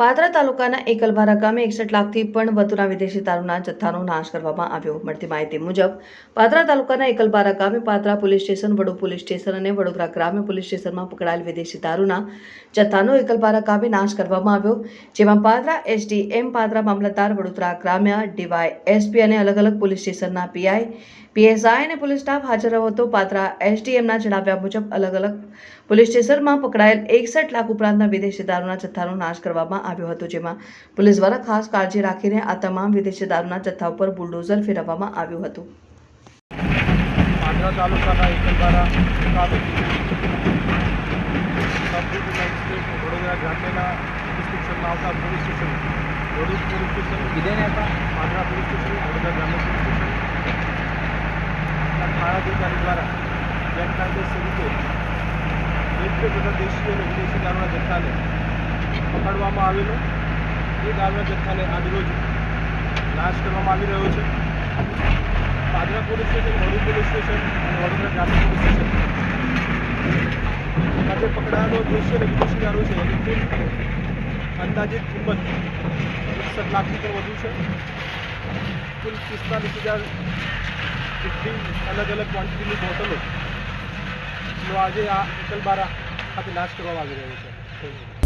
પાદરા તાલુકાના એકલભારા ગામે એકસઠ લાખથી પણ વધુના વિદેશી દારૂના જથ્થાનો નાશ કરવામાં આવ્યો. મળતી માહિતી મુજબ, પાદરા તાલુકાના એકલબારા ગામે Padra police station Vadu police station અને વડોદરા ગ્રામ્ય પોલીસ સ્ટેશનમાં પકડાયેલ વિદેશી દારૂના જથ્થાનો એકલબારા ગામે નાશ કરવામાં આવ્યો, જેમાં પાદરા એસડીએમ પાદરા મામલતદાર, વડોદરા ગ્રામ્ય, ડીવાય, એસપી અને અલગ અલગ પોલીસ સ્ટેશનના પીઆઈ, પીએસઆઈ અને પોલીસ સ્ટાફ હાજર રહ્યો હતો. પાદરા એસડીએમના જણાવ્યા મુજબ અલગ અલગ પોલીસ સ્ટેશનમાં પકડાયેલ એકસઠ લાખ ઉપરાંતના વિદેશી દારૂના જથ્થાનો નાશ કરવામાં આવ્યો હતો જેમાં પોલીસ દ્વારા ખાસ કાળજી રાખીને આ તમામ વિદેશી દારૂના જથ્થા ઉપર બુલડોઝર ફેરવવામાં આવ્યું હતું તાલુકાના એકલબારા વડોદરા ગ્રામ્યના સ્ટેશનમાં આવતા પોલીસ સ્ટેશન વડોદ પોલીસ સ્ટેશન વિજયને હતા પાદરા પોલીસ સ્ટેશન વડોદરા ગ્રામ્ય પોલીસ સ્ટેશન થાણાધિકારી દ્વારા ગેરકાયદેસર રીતે એક બે બધા દેશી અને વિદેશી દારૂના જથ્થાને પકડવામાં આવેલો. એ દારૂના જથ્થાને આજરોજ નાશ કરવામાં આવી રહ્યો છે. પાદરા પોલીસ સ્ટેશન વડોદ પોલીસ સ્ટેશન અને વડોદરા ગ્રામ્ય પોલીસ સ્ટેશન. આજે પકડાયેલો દેશી અને વિદેશી દારૂ છે. એની કુલ અંદાજિત કિંમત એકસઠ લાખથી પણ વધુ છે. કુલ પિસ્તાલીસ હજાર જેટલી અલગ અલગ ક્વોન્ટિટીની બોટલો નો આજે આ એકલબારા ખાતે નાશ કરવામાં આવી રહ્યો છે.